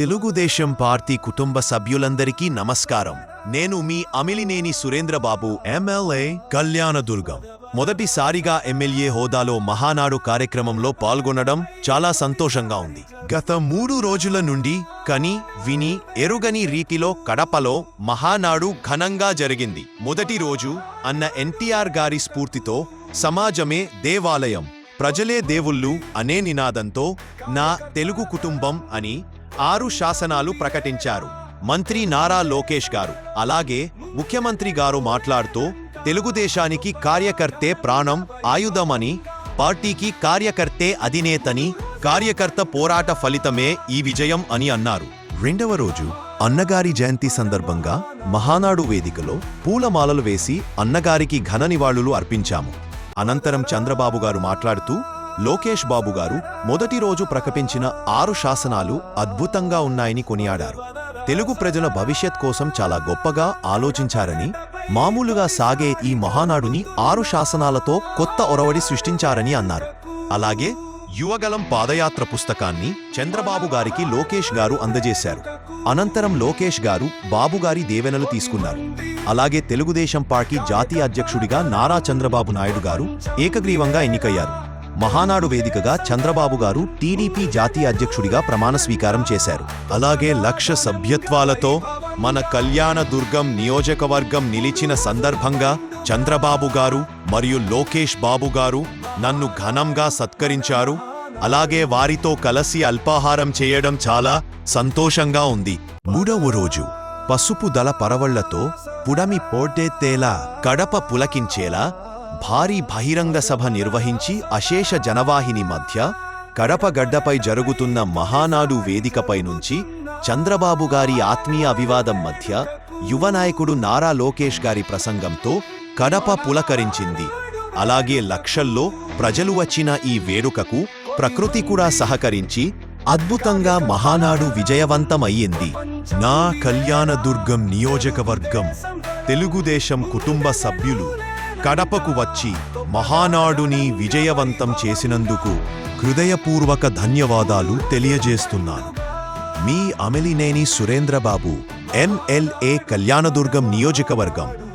Telugu Desam party కుటుంబ సభ్యులందరికీ నమస్కారం. నేను మీ అమిలినేని సురేంద్రబాబు ఎమ్మెల్యే కళ్యాణదుర్గం. మొదటిసారిగా ఎమ్మెల్యే హోదాలో మహానాడు కార్యక్రమంలో పాల్గొనడం చాలా సంతోషంగా ఉంది. గత మూడు రోజుల నుండి కని విని ఎరుగని రీతిలో కడపలో మహానాడు ఘనంగా జరిగింది. మొదటి రోజు అన్న ఎన్టీఆర్ గారి స్ఫూర్తితో సమాజమే దేవాలయం ప్రజలే దేవుళ్ళు అనే నినాదంతో నా తెలుగు కుటుంబం అని ఆరు శాసనాలు ప్రకటించారు. మంత్రి నారా లోకేష్ గారు. అలాగే ముఖ్యమంత్రి గారు మాట్లాడుతూ తెలుగుదేశానికి కార్యకర్తే ప్రాణం ఆయుధమని పార్టీకి కార్యకర్తే అధినేతని కార్యకర్త పోరాట ఫలితమే ఈ విజయం అని అన్నారు. రెండవ రోజు అన్నగారి జయంతి సందర్భంగా మహానాడు వేదికలో పూలమాలలు వేసి అన్నగారికి ఘన నివాళులు అర్పించాము. అనంతరం చంద్రబాబు గారు మాట్లాడుతూ లోకేష్ బాబు గారు మొదటి రోజు ప్రకటించిన ఆరు శాసనాలు అద్భుతంగా ఉన్నాయని కొనియాడారు. తెలుగు ప్రజల భవిష్యత్ కోసం చాలా గొప్పగా ఆలోచించారని మామూలుగా సాగే ఈ మహానాడుని ఆరు శాసనాలతో కొత్త ఒరవడి సృష్టించారని అన్నారు. అలాగే యువగలం పాదయాత్ర పుస్తకాన్ని చంద్రబాబు గారికి లోకేష్ గారు అందజేశారు. అనంతరం లోకేష్ గారు బాబుగారి దేవెనలు తీసుకున్నారు. అలాగే తెలుగుదేశం పార్టీ జాతీయ అధ్యక్షుడిగా నారా చంద్రబాబు నాయుడు గారు ఏకగ్రీవంగా ఎన్నికయ్యారు. మహానాడు వేదికగా చంద్రబాబు గారు టీడీపీ జాతీయ అధ్యక్షుడిగా ప్రమాణ స్వీకారం చేశారు. అలాగే లక్ష సభ్యత్వాలతో మన కళ్యాణదుర్గం నియోజకవర్గం నిలిచిన సందర్భంగా చంద్రబాబు గారు మరియు లోకేష్ బాబు గారు నన్ను ఘనంగా సత్కరించారు. అలాగే వారితో కలసి అల్పాహారం చేయడం చాలా సంతోషంగా ఉంది. మూడవ రోజు పసుపు దళ పరవళ్ళతో పుడమి పోటెత్తేలా కడప పులకించేలా భారీ బహిరంగ సభ నిర్వహించి అశేష జనవాహిని మధ్య కడప గడ్డపై జరుగుతున్న మహానాడు వేదికపై నుంచి చంద్రబాబు గారి ఆత్మీయ అభివాదం మధ్య యువ నాయకుడు నారా లోకేష్ గారి ప్రసంగంతో కడప పులకరించింది. అలాగే లక్షల్లో ప్రజలు వచ్చిన ఈ వేడుకకు ప్రకృతి కూడా సహకరించి అద్భుతంగా మహానాడు విజయవంతమయ్యింది. నా కళ్యాణదుర్గం నియోజకవర్గం తెలుగుదేశం కుటుంబ సభ్యులు కడపకు వచ్చి మహానాడుని విజయవంతం చేసినందుకు హృదయపూర్వక ధన్యవాదాలు తెలియజేస్తున్నాను. మీ అమిలినేని సురేంద్రబాబు ఎంఎల్ఏ కళ్యాణదుర్గం నియోజకవర్గం.